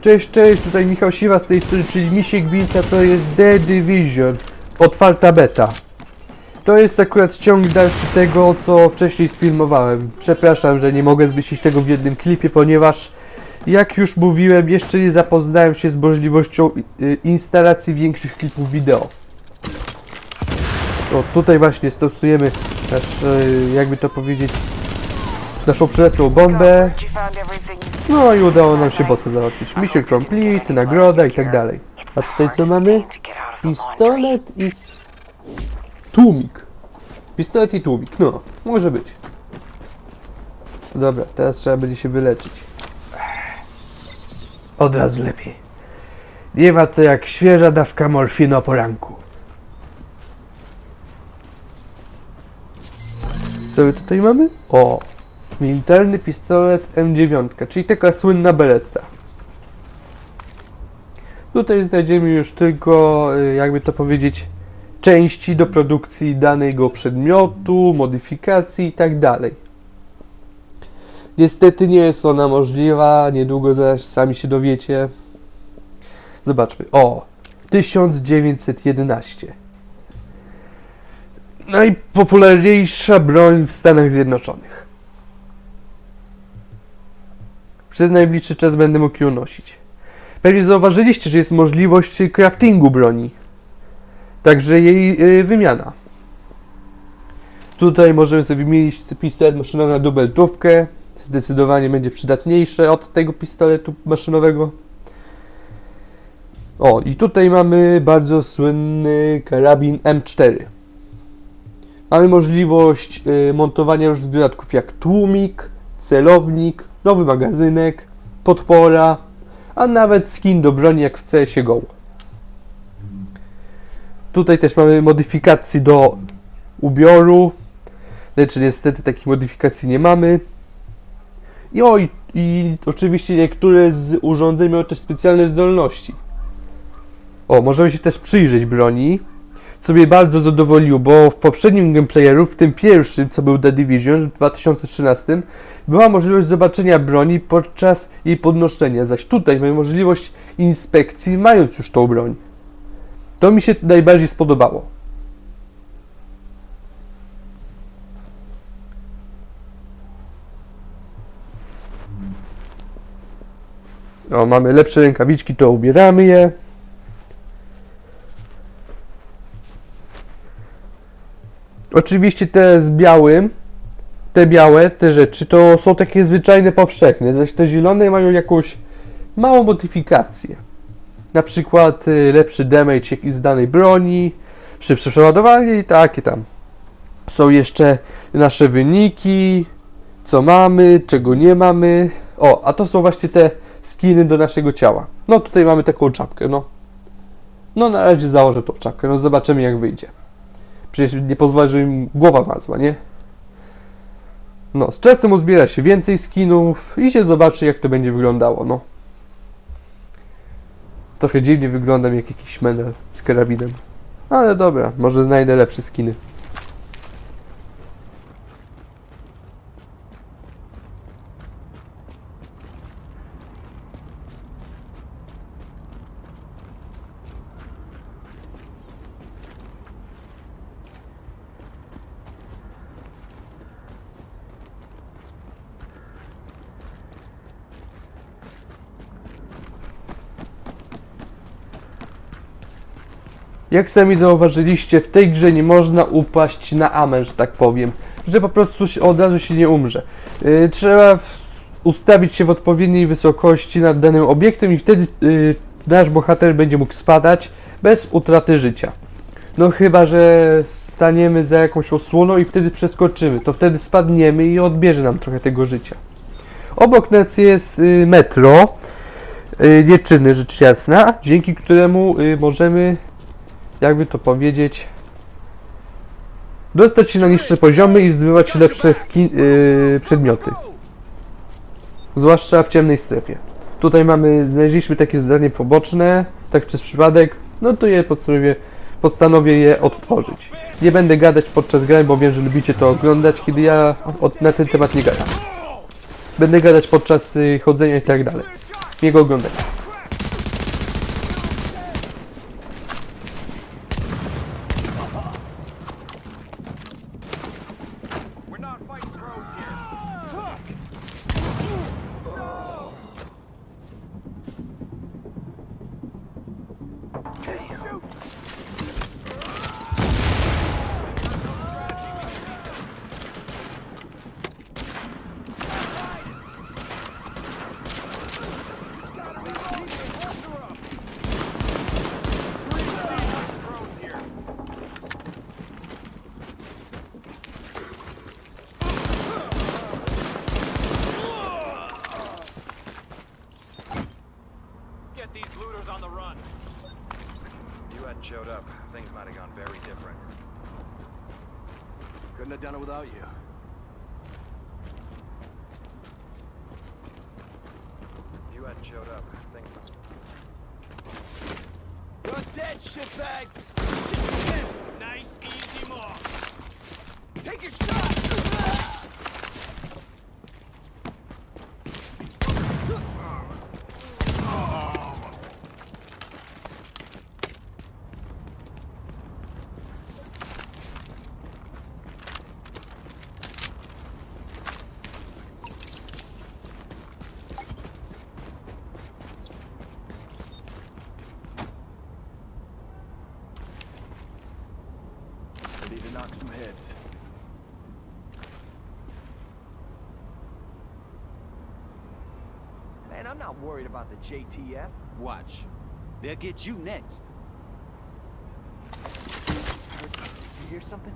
Cześć, cześć, tutaj Michał Siwa z tej strony, czyli Misiek Binta, to jest The Division, otwarta beta. To jest akurat ciąg dalszy tego, co wcześniej sfilmowałem. Przepraszam, że nie mogę zmieścić tego w jednym klipie, ponieważ jak już mówiłem, jeszcze nie zapoznałem się z możliwością y, instalacji większych klipów wideo. O, tutaj właśnie stosujemy nasz, y, jakby to powiedzieć, naszą przylepną bombę. No i udało nam się bossa załatwić. Mission complete, nagroda i tak dalej. A tutaj co mamy? Pistolet i... Tłumik. Pistolet i tłumik, no, może być. Dobra, teraz trzeba będzie się wyleczyć. Od razu lepiej. Nie ma to jak świeża dawka morfiny o poranku. Co my tutaj mamy? O, militarny pistolet M9, czyli taka słynna beretta. Tutaj znajdziemy już tylko, y, jakby to powiedzieć, części do produkcji danego przedmiotu, modyfikacji i tak. Niestety nie jest ona możliwa, niedługo zaraz sami się dowiecie. Zobaczmy. O! 1911. Najpopularniejsza broń w Stanach Zjednoczonych. Przez najbliższy czas będę mógł ją nosić. Pewnie zauważyliście, że jest możliwość craftingu broni. Także jej y, wymiana. Tutaj możemy sobie wymienić pistolet maszynowy na dubeltówkę. Zdecydowanie będzie przydatniejsze od tego pistoletu maszynowego. O, i tutaj mamy bardzo słynny karabin M4. Mamy możliwość y, montowania różnych dodatków jak tłumik, celownik, nowy magazynek, podpora, a nawet skin do broni jak w CSGO. Tutaj też mamy modyfikacje do ubioru, lecz niestety takich modyfikacji nie mamy. I, o, i, i oczywiście niektóre z urządzeń mają też specjalne zdolności. O, możemy się też przyjrzeć broni, co mnie bardzo zadowoliło, bo w poprzednim gameplayeru, w tym pierwszym, co był The Division w 2013, była możliwość zobaczenia broni podczas jej podnoszenia, zaś tutaj mamy możliwość inspekcji, mając już tą broń. To mi się najbardziej spodobało. O, mamy lepsze rękawiczki, to ubieramy je. Oczywiście te z białym, te białe, te rzeczy, to są takie zwyczajne, powszechne, zaś te zielone mają jakąś małą modyfikację. Na przykład y, lepszy damage z danej broni, szybsze przeładowanie i takie tam. Są jeszcze nasze wyniki, co mamy, czego nie mamy. O, a to są właśnie te skiny do naszego ciała. No tutaj mamy taką czapkę, no. No na razie założę tą czapkę, no zobaczymy jak wyjdzie. Przecież nie pozwolę, żeby mi głowa marzła, nie? No, z czasem uzbiera się więcej skinów i się zobaczy jak to będzie wyglądało, no. Trochę dziwnie wyglądam jak jakiś menel z karabinem. Ale dobra, może znajdę lepsze skiny. Jak sami zauważyliście, w tej grze nie można upaść na amę, że tak powiem. Że po prostu od razu się nie umrze. Yy, trzeba ustawić się w odpowiedniej wysokości nad danym obiektem i wtedy yy, nasz bohater będzie mógł spadać bez utraty życia. No chyba, że staniemy za jakąś osłoną i wtedy przeskoczymy. To wtedy spadniemy i odbierze nam trochę tego życia. Obok nas jest yy, metro. Yy, nieczyny, rzecz jasna, dzięki któremu yy, możemy jakby to powiedzieć, dostać się na niższe poziomy i zdobywać lepsze yy, przedmioty. Zwłaszcza w ciemnej strefie. Tutaj mamy, znaleźliśmy takie zadanie poboczne, tak przez przypadek, no to je postanowię, postanowię je odtworzyć. Nie będę gadać podczas gry, bo wiem, że lubicie to oglądać, kiedy ja od, na ten temat nie gadam. Będę gadać podczas y, chodzenia i tak dalej. On the run. You hadn't showed up. Things might have gone very different. Couldn't have done it without you. You hadn't showed up. Things You're dead, shitbag! Shit! Nice, easy mark! Take your shot! Not worried about the JTF. Watch. They'll get you next. You hear something?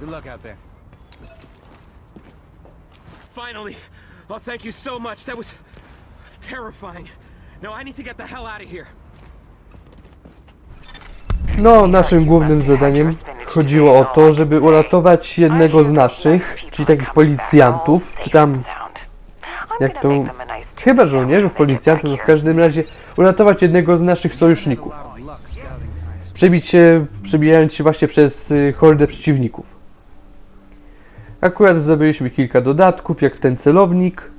Good luck out there. Finally! Oh, thank you so much. That was terrifying. No, I need to get the hell out of here. No, naszym głównym zadaniem chodziło o to, żeby uratować jednego z naszych, czyli takich policjantów, czy tam, jak to, chyba żołnierzów, policjantów, no w każdym razie uratować jednego z naszych sojuszników. Przebić się, przebijając się właśnie przez y, hordę przeciwników. Akurat zdobyliśmy kilka dodatków, jak ten celownik.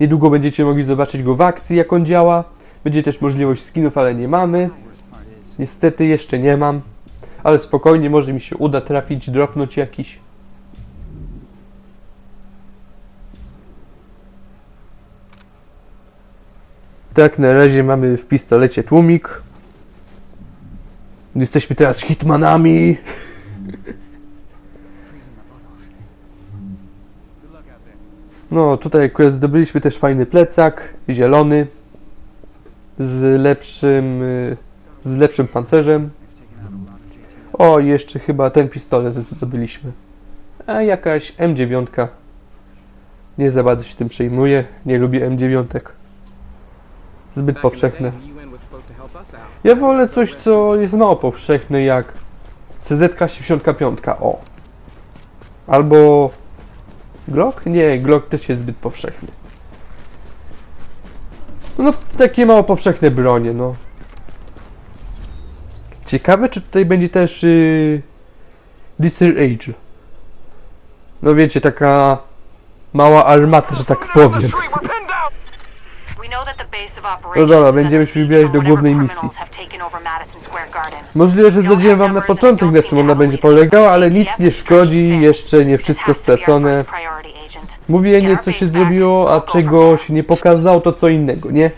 Niedługo będziecie mogli zobaczyć go w akcji, jak on działa. Będzie też możliwość skinów, ale nie mamy. Niestety jeszcze nie mam. Ale spokojnie, może mi się uda trafić, dropnąć jakiś. Tak, na razie mamy w pistolecie tłumik. Jesteśmy teraz hitmanami. Good luck out there. No, tutaj akurat zdobyliśmy też fajny plecak, zielony, z lepszym, y, z lepszym pancerzem. O, jeszcze chyba ten pistolet zdobyliśmy. A jakaś M9. Nie za bardzo się tym przejmuję, nie lubię M9. Zbyt powszechne. Ja wolę coś, co jest mało powszechne, jak CZ-75. O. Albo Glock? Nie, Glock też jest zbyt powszechny. No, takie mało powszechne bronie, no. Ciekawe, czy tutaj będzie też yy, Desert Age. No wiecie, taka mała armata, że tak powiem. No dobra, będziemy się wybierać do głównej misji. Możliwe, że zdradziłem wam na początek, na czym ona będzie polegała, ale nic nie szkodzi, jeszcze nie wszystko stracone. Mówienie, co się zrobiło, a czego się nie pokazało, to co innego, nie?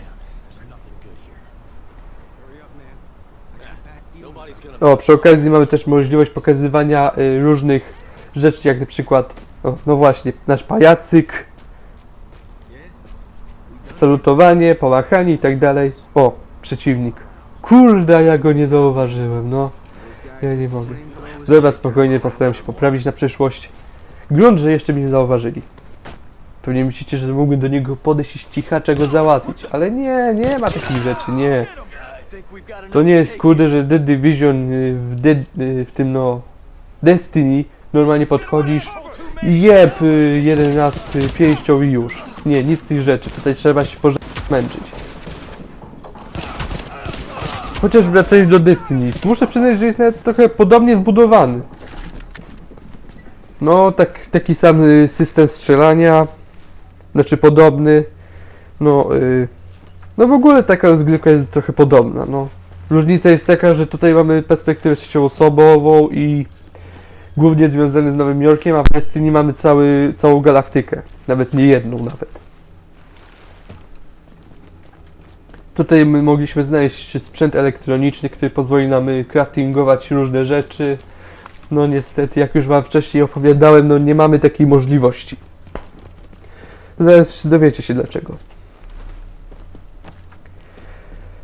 O, przy okazji mamy też możliwość pokazywania y, różnych rzeczy, jak na przykład, o, no właśnie, nasz pajacyk, salutowanie, pomachanie i tak dalej. O, przeciwnik. Kurde, ja go nie zauważyłem, no. Ja nie mogę. Dobra, spokojnie, postaram się poprawić na przyszłość. Grunt, że jeszcze mnie nie zauważyli. Pewnie myślicie, że mógłbym do niego podejść i z cichacza go załatwić, ale nie, nie ma takich rzeczy, nie. To nie jest kurde, że The Division y, w, Dead, y, w tym no Destiny normalnie podchodzisz i jeb y, jeden raz pięścią i już. Nie, nic z tych rzeczy. Tutaj trzeba się męczyć. Chociaż wracając do Destiny, muszę przyznać, że jest nawet trochę podobnie zbudowany. No, tak, taki sam system strzelania, znaczy podobny. No, y, no w ogóle taka rozgrywka jest trochę podobna, no. Różnica jest taka, że tutaj mamy perspektywę trzecioosobową i głównie związany z Nowym Jorkiem, a w Destiny mamy cały, całą galaktykę. Nawet nie jedną nawet. Tutaj my mogliśmy znaleźć sprzęt elektroniczny, który pozwoli nam y, craftingować różne rzeczy. No niestety, jak już wam wcześniej opowiadałem, no nie mamy takiej możliwości. Zaraz dowiecie się dlaczego.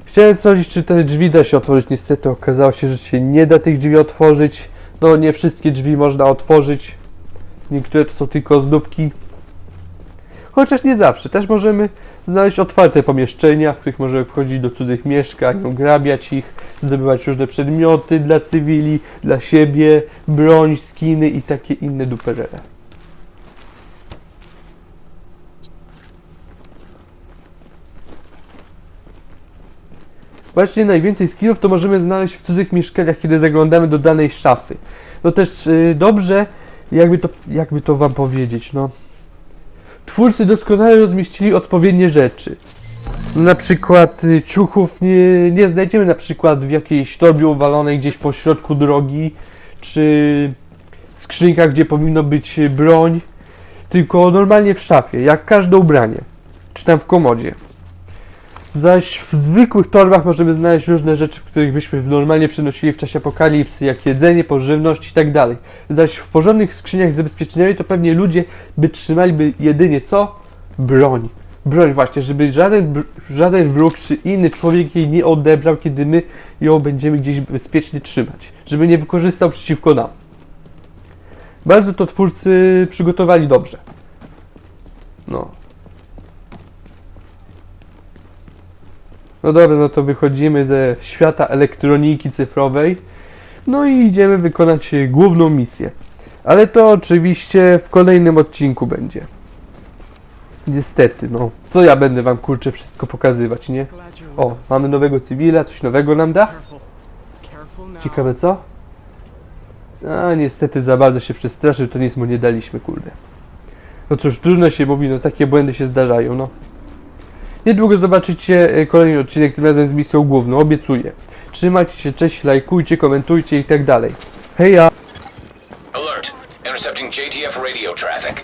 Chciałem sprawdzić, czy te drzwi da się otworzyć. Niestety okazało się, że się nie da tych drzwi otworzyć. No, nie wszystkie drzwi można otworzyć. Niektóre to są tylko zdóbki. Chociaż nie zawsze. Też możemy znaleźć otwarte pomieszczenia, w których możemy wchodzić do cudzych mieszkań, ograbiać ich, zdobywać różne przedmioty dla cywili, dla siebie, broń, skiny i takie inne duperele. Właśnie najwięcej skillów to możemy znaleźć w cudzych mieszkaniach, kiedy zaglądamy do danej szafy. No też y, dobrze, jakby to, jakby to wam powiedzieć, no. Twórcy doskonale rozmieścili odpowiednie rzeczy. Na przykład y, ciuchów nie, nie znajdziemy na przykład w jakiejś torbie uwalonej gdzieś po środku drogi, czy skrzynkach, gdzie powinno być y, broń, tylko normalnie w szafie, jak każde ubranie, czy tam w komodzie. Zaś w zwykłych torbach możemy znaleźć różne rzeczy, w których byśmy normalnie przenosili w czasie apokalipsy, jak jedzenie, pożywność i tak. Zaś w porządnych skrzyniach z to pewnie ludzie by trzymaliby jedynie co? Broń. Broń właśnie, żeby żaden, żaden wróg czy inny człowiek jej nie odebrał, kiedy my ją będziemy gdzieś bezpiecznie trzymać. Żeby nie wykorzystał przeciwko nam. Bardzo to twórcy przygotowali dobrze. No. No dobra, no to wychodzimy ze świata elektroniki cyfrowej. No i idziemy wykonać e, główną misję. Ale to oczywiście w kolejnym odcinku będzie. Niestety, no. Co ja będę wam kurczę wszystko pokazywać, nie? O, mamy nowego cywila, coś nowego nam da? Ciekawe co? A niestety za bardzo się przestraszył, to nic mu nie daliśmy, kurde. No cóż, trudno się mówi, no takie błędy się zdarzają, no. Niedługo zobaczycie e, kolejny odcinek, tym razem z misją główną, obiecuję. Trzymajcie się, cześć, lajkujcie, komentujcie i tak dalej. Heja! Alert. Intercepting JTF radio traffic.